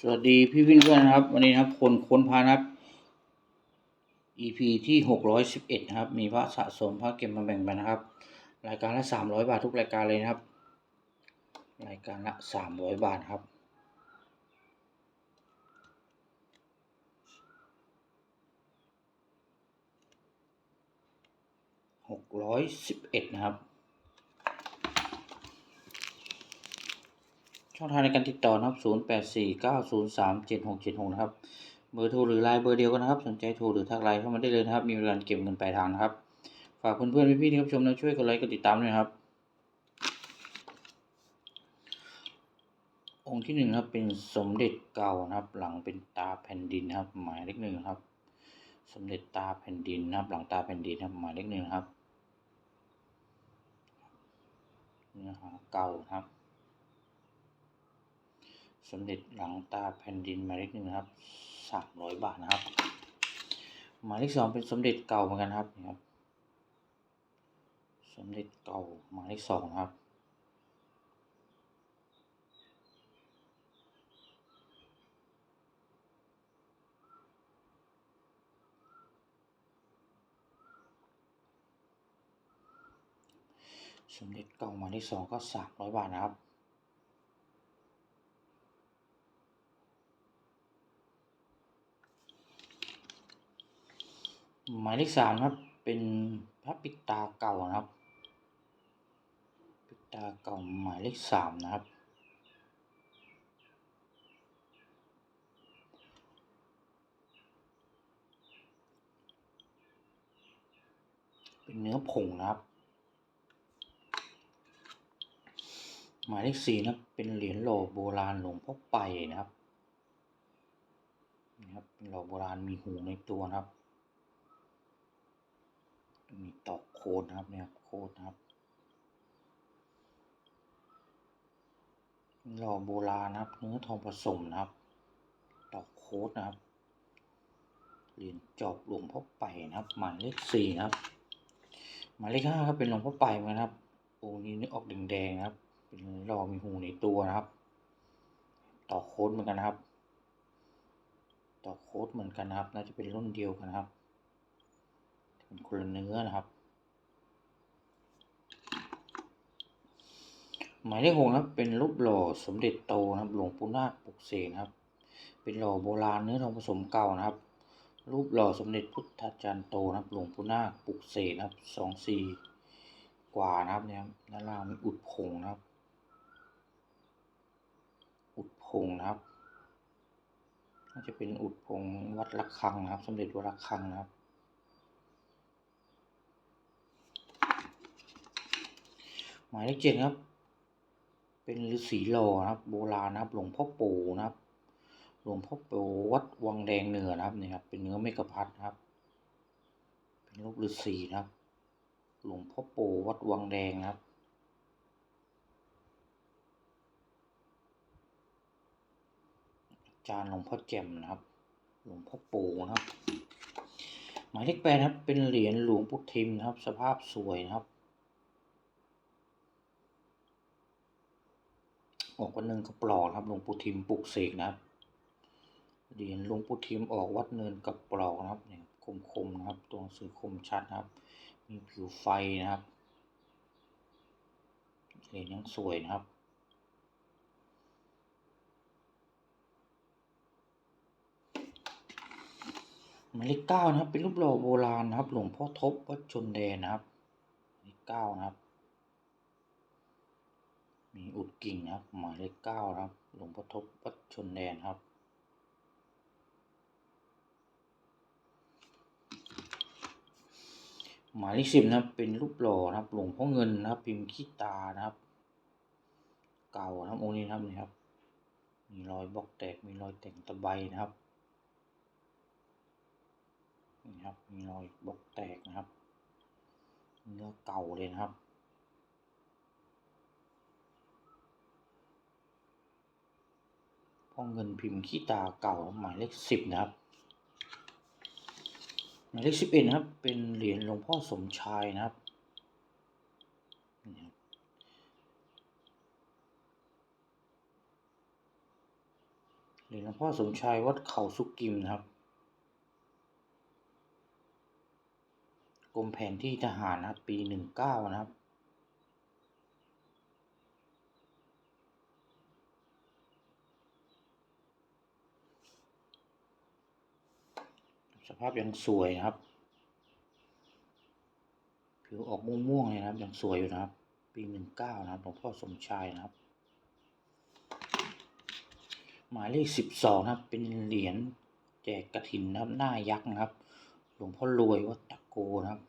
สวัสดีพี่เพื่อนๆนะครับ วันนี้นะครับคนค้นพานะครับ EP ที่หกร้อยสิบเอ็ดนะครับ มีพระสะสมพระเก็บมาแบ่งปันนะครับ รายการละสามร้อยบาททุกรายการเลยนะครับ รายการละสามร้อยบาทครับ หกร้อยสิบเอ็ดนะครับ ช่องทางในการติดต่อนะครับ 0 8 4 9 0 3 7 6 7 6 นะครับ เบอร์โทรหรือไลน์เบอร์เดียวกันนะครับ สนใจโทรหรือทักไลน์เข้ามาได้เลยนะครับ มีบริการเก็บเงินปลายทางนะครับ ฝากเพื่อนๆพี่ๆที่รับชมนะช่วยกดไลค์กดติดตามด้วยครับ องค์ที่หนึ่งครับเป็นสมเด็จเก่านะครับ หลังเป็นตาแผ่นดินนะครับ หมายเลขหนึ่งครับ สมเด็จตาแผ่นดินนะครับ หลังตาแผ่นดินนะครับ หมายเลขหนึ่งครับเนื้อหาเก่านะครับ สมเด็จหลังตาแผ่นดินหมายเลขหนึ่งนะครับสามร้อยบาทนะครับ หมายเลขสองเป็นสมเด็จเก่าเหมือนกันครับนี่ครับ สมเด็จเก่าหมายเลขสองนะครับสมเด็จเก่าหมายเลขสองก็สามร้อยบาทนะครับ หมายเลขสามครับ เป็นพระปิตาเก่านะครับ ปิตาเก่าหมายเลขสามนะครับ เป็นเนื้อผงนะครับ หมายเลขสี่นะเป็นเหรียญหล่อโบราณหลวงพ่อไปนะครับนะครับหล่อโบราณมีหูในตัวนะครับ มีตอกโคนนะครับเนี่ยโคนครับหล่อโบราณนะครับ เนื้อทองผสมนะครับ ตอกโคดนะครับเหรียญจอบหลวงพ่อไปนะครับ หมายเลขสี่นะครับ หมายเลขห้าครับเป็นหลวงพ่อไปเหมือนกันครับองค์นี้นึกออกแดงๆนะครับ เป็นหล่อมีหูในตัวนะครับ ตอกโคดเหมือนกันนะครับ ตอกโคดเหมือนกันนะครับ น่าจะเป็นรุ่นเดียวกันนะครับ เป็นคนเนื้อนะครับ หมายเลขหกนะครับ เป็นรูปหล่อสมเด็จโตนะครับ หลวงปู่นาคปลุกเสกนะครับ เป็นหล่อโบราณเนื้อทองผสมเก่านะครับ รูปหล่อสมเด็จพุทธาจารย์โตนะครับ หลวงปู่นาคปลุกเสกนะครับสองสี่กว่านะครับเนี่ยด้านล่างมีอุดผงนะครับ อุดผงนะครับน่าจะเป็นอุดผงวัดระฆังนะครับ สมเด็จวัดระฆังนะครับ หมายเลขเจ็ดครับ เป็นฤาษีหล่อนะครับ โบราณนะครับ หลวงพ่อปู่นะครับ หลวงพ่อปู่วัดวังแดงเหนือนะครับนี่ครับ เป็นเนื้อเมกะพัดนะครับ เป็นรูปฤาษีนะครับ หลวงพ่อปู่วัดวังแดงนะครับจารย์หลวงพ่อแจ่มนะครับ หลวงพ่อปู่นะครับ หมายเลขแปดครับ เป็นเหรียญหลวงปู่ทิมนะครับ สภาพสวยนะครับ ออกวันหนึ่งกระปลอกนะครับหลวงปู่ทิมปลุกเสกนะครับเหรียญหลวงปู่ทิมออกวัดเนินกับปลอกนะครับเนี่ยคมคมๆนะครับตัวหนังสือคมชัดนะครับ มีผิวไฟนะครับเหรียญยังสวยนะครับหมายเลขเก้านะครับ เป็นรูปหล่อโบราณนะครับ หลวงพ่อทบวัดชนแดนนะครับหมายเลขเก้านะครับ มีอุดกิ่งนะครับ หมายเลขเก้านะครับ หลวงพ่อทบวัดชนแดนครับ หมายเลขสิบนะครับ เป็นรูปหล่อนะครับ หลวงพ่อเงินนะครับ พิมพ์ขี้ตานะครับ เก่านะครับองค์นี้นะครับนี่ครับ มีรอยบล็อกแตก มีรอยแต่งตะไบนะครับ นี่ครับ มีรอยบล็อกแตกนะครับ เนื้อเก่าเลยนะครับ พ่อเงินพิมพ์ขี้ตาเก่าหมายเลขสิบนะครับ หมายเลขสิบเอ็ดนะครับ เป็นเหรียญหลวงพ่อสมชายนะครับเหเหรียญหลวงพ่อสมชายวัดเขาสุกิมนะครับกรมแผนที่ทหารนะครับปีหนึ่งเก้านะครับ สภาพยังสวยนะครับ ผิวออกม่วงๆเลยนะครับ ยังสวยอยู่นะครับ ปีหนึ่งเก้านะครับหลวงพ่อสมชายนะครับ หมายเลขสิบสองนะครับ เป็นเหรียญแจกกระถินนะครับ หน้ายักษ์นะครับ หลวงพ่อรวยวัดตะโกนะครับ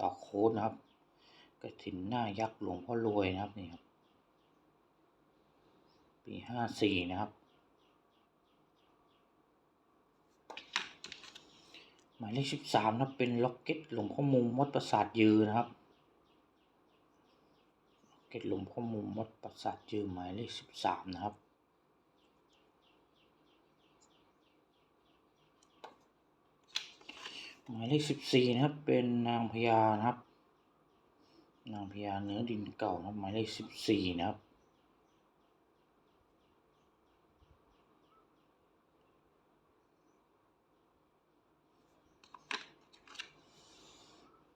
ต่อโค้ดนะครับ กระถินหน้ายักษ์หลวงพ่อรวยนะครับนี่ครับ ปีห้าสี่นะครับ มายเลขสิบสามนะเป็นล็อกเก็ตหลวงพ่อมุมวัดประสาทยืนนะครับล็อกเก็ตหลวงพ่อมุมวัดประสาทยืนหมายเลขสิบสามนะครับหมายเลขสิบสี่นะครับเป็นนางพญานะครับ นางพญาเนื้อดินเก่านะครับหมายเลขสิบสี่นะครับ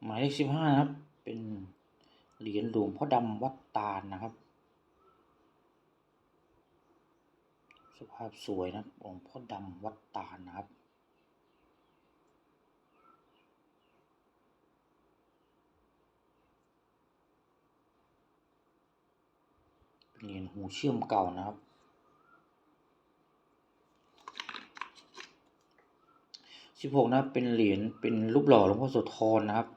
หมายเลขสิบห้านะครับ เป็นเหรียญหลวงพ่อดำวัดตาลนะครับ สภาพสวยนะครับหลวงพ่อดำวัดตาลนะครับเป็นเหรียญหูเชื่อมเก่านะครับสิบหกนะเป็นเหรียญเป็นรูปหล่อหลวงพ่อโสธรนะครับ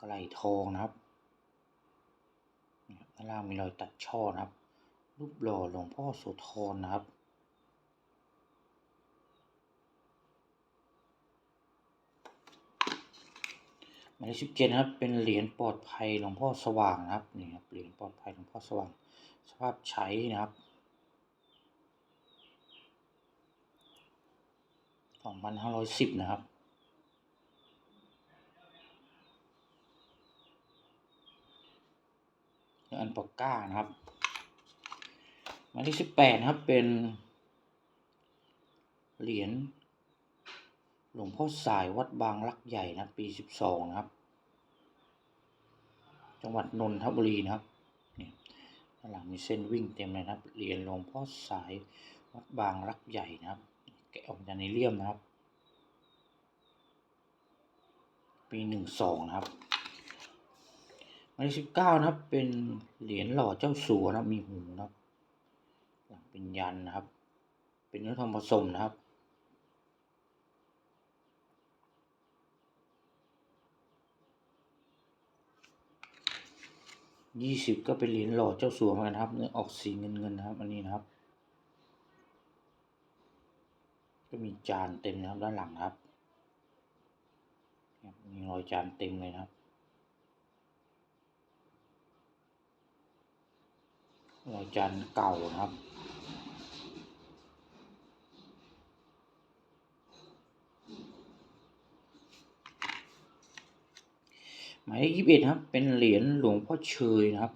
กระไหลทองนะครับด้านล่างมีรอยตัดช่อนะครับ รูปหล่อหลวงพ่อโสธรนะครับหมายเลขสิบเจ็ดนะครับ เป็นเหรียญปลอดภัยหลวงพ่อสว่างนะครับนี่ครับเหรียญปลอดภัยหลวงพ่อสว่าง สภาพใช้นะครับสองพันห้าร้อยสิบนะครับ อันปากก้านะครับหมายเลขสิบแปดครับเป็น เหรียญหลวงพ่อสายวัดบางรักใหญ่นะปีสิบสองนะครับ จังหวัดนนทบุรีนะครับนี่ด้านหลังมีเส้นวิ่งเต็มเลยนะครับ เหรียญหลวงพ่อสายวัดบางรักใหญ่นะครับ แกะออกจากในเลี่ยมนะครับ ปีหนึ่งสองนะครับ หมายเลขสิบเก้านะครับ เป็นเหรียญหล่อเจ้าสัวนะครับ มีหูนะครับหลังเป็นยันนะครับ เป็นเนื้อทองผสมนะครับยี่สิบก็เป็นเหรียญหล่อเจ้าสัวเหมือนกันครับเนื้อออกสีเงินเงินนะครับ อันนี้นะครับ ก็มีจานเต็มนะครับด้านหลังครับมีรอยจานเต็มเลยนะครับ อยจานเก่านะครับ หมายเลขยี่สิบเอ็ดครับ เป็นเหรียญหลวงพ่อเชยนะครับ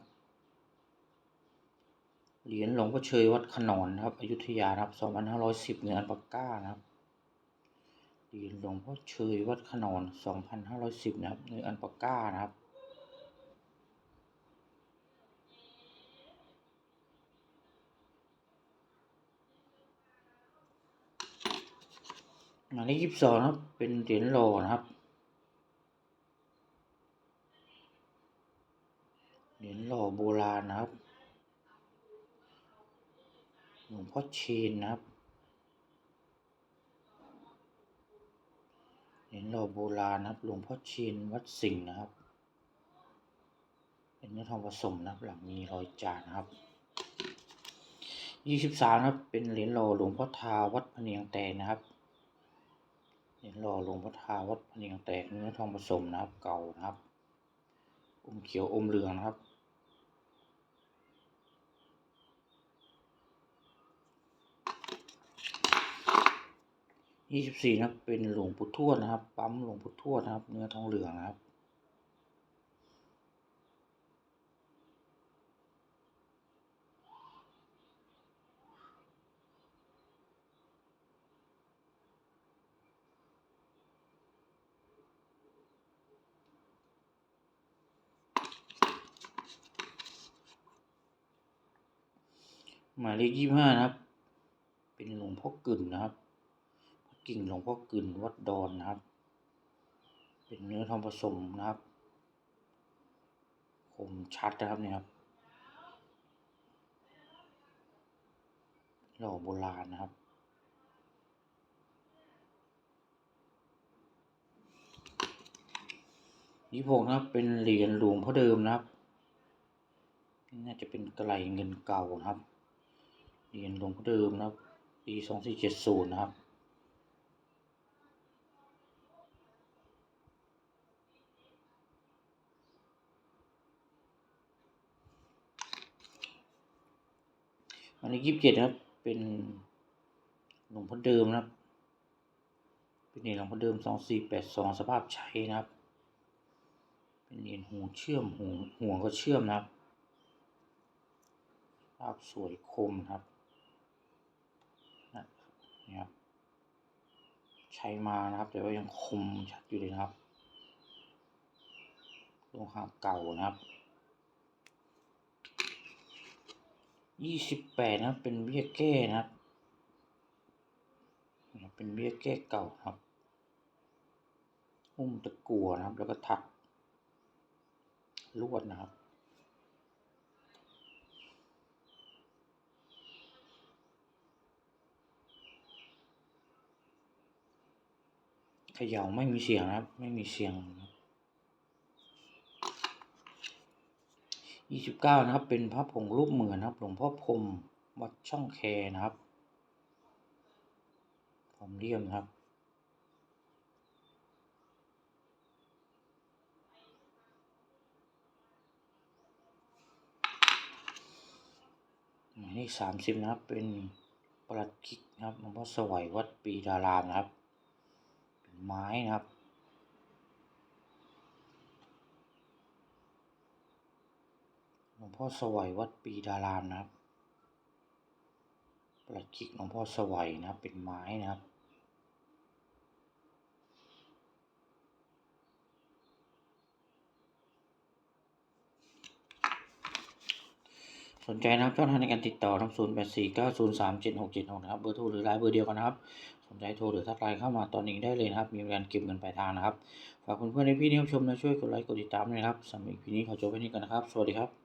เหรียญหลวงพ่อเชยวัดขนอนครับอยุธยาครับสองพันห้าร้อยสิบเงินอันปากก้านะครับ เหรียญหลวงพ่อเชยวัดขนอนสองพันห้าร้อยสิบนะครับเงินอันปากก้านะครับ หมายเลขยี่สิบสองนครับ เป็นเหรียญหล่อนะครับ เหรียญหล่อโบราณนะครับ หลวงพ่อเชนนะครับ เหรียญหล่อโบราณนะครับ หลวงพ่อเชนวัดสิงห์นะครับ เป็นเนื้อทองผสมนะครับ หลังมีรอยจานนะครับยี่สิบสามครับ เป็นเหรียญหล่อหลวงพ่อทาวัดพเนียงแตนะครับ เหรียญหล่อหลวงพ่อทาวัดพะเนียงแตกเนื้อทองผสมนะครับ เก่านะครับ อมเขียวอมเหลืองนะครับ ยี่สิบสี่นะเป็นหลวงปู่ทวดนะครับ ปั๊มหลวงปู่ทวดนะครับ เนื้อทองเหลืองนะครับ หมายเลขยี่ห้านะครับ เป็นหลวงพ่อกึ่นนะครับกิ่งหลวงพ่อกึ่นวัดดอนนะครับ เป็นเนื้อทองผสมนะครับ คมชัดนะครับเนี่ยครับหล่อโบราณนะครับยี่หกนะครับเป็นเหรียญหลวงพ่อเดิมนะครับ น่าจะเป็นไกลเงินเก่านะครับ เหรียญหลวงพ่อเดิมนะครับ ปีสองสี่เจ็ดศูนย์นะครับ อันนี้ยี่สิบเจ็ดนะครับ เป็นหลวงพ่อเดิมนะครับ เป็นเหรียญหลวงพ่อเดิมสองสี่แปดสองสภาพใช้นะครับ เป็นเหรียญหูเชื่อมหูหัวก็เชื่อมนะครับภาพสวยคมครับ นี่ครับใช้มานะครับ แต่ว่ายังคมชัดอยู่เลยนะครับโลหะเก่านะครับยี่สิบแปดนะครับ เป็นเบี้ยแก้นะครับ เป็นเบี้ยแก้เก่าครับหุ้มตะกั่วนะครับ แล้วก็ถักลวดนะครับ เขย่าไม่มีเสียงนะครับ ไม่มีเสียงยี่สิบเก้านะครับ เป็นพระผงรูปเหมือนนะครับ หลวงพ่อพรมวัดช่องแคนะครับผมเรียมครับหมายเลขสามสิบนะครับ เป็นประหลัดคิกนะครับหลวงพ่อสวัยวัดปีดารามนะครับ ไม้นะครับ หลวงพ่อสวัยวัดปีดารามนะครับ ประหลัดคิกหลวงพ่อสวัยนะครับ เป็นไม้นะครับสนใจนะครับช่องทางในการติดต่อทางศูนย์แปดสี่เก้าศูนย์สามเจ็ดหกเจ็ดหกนะครับ เบอร์โทรหรือไลน์เบอร์เดียวกันนะครับ นใจโทรหรือทักไลน์เข้ามาตอนนี้ได้เลยนะครับ มีบริการเก็บเงินปลายทางนะครับ ฝากเพื่อนๆในพี่ที่รับชมนะช่วยกดไลค์กดติดตามด้วยนะครับสำหรับอีพีนี้ขอจบไว้นี้กันนะครับ สวัสดีครับ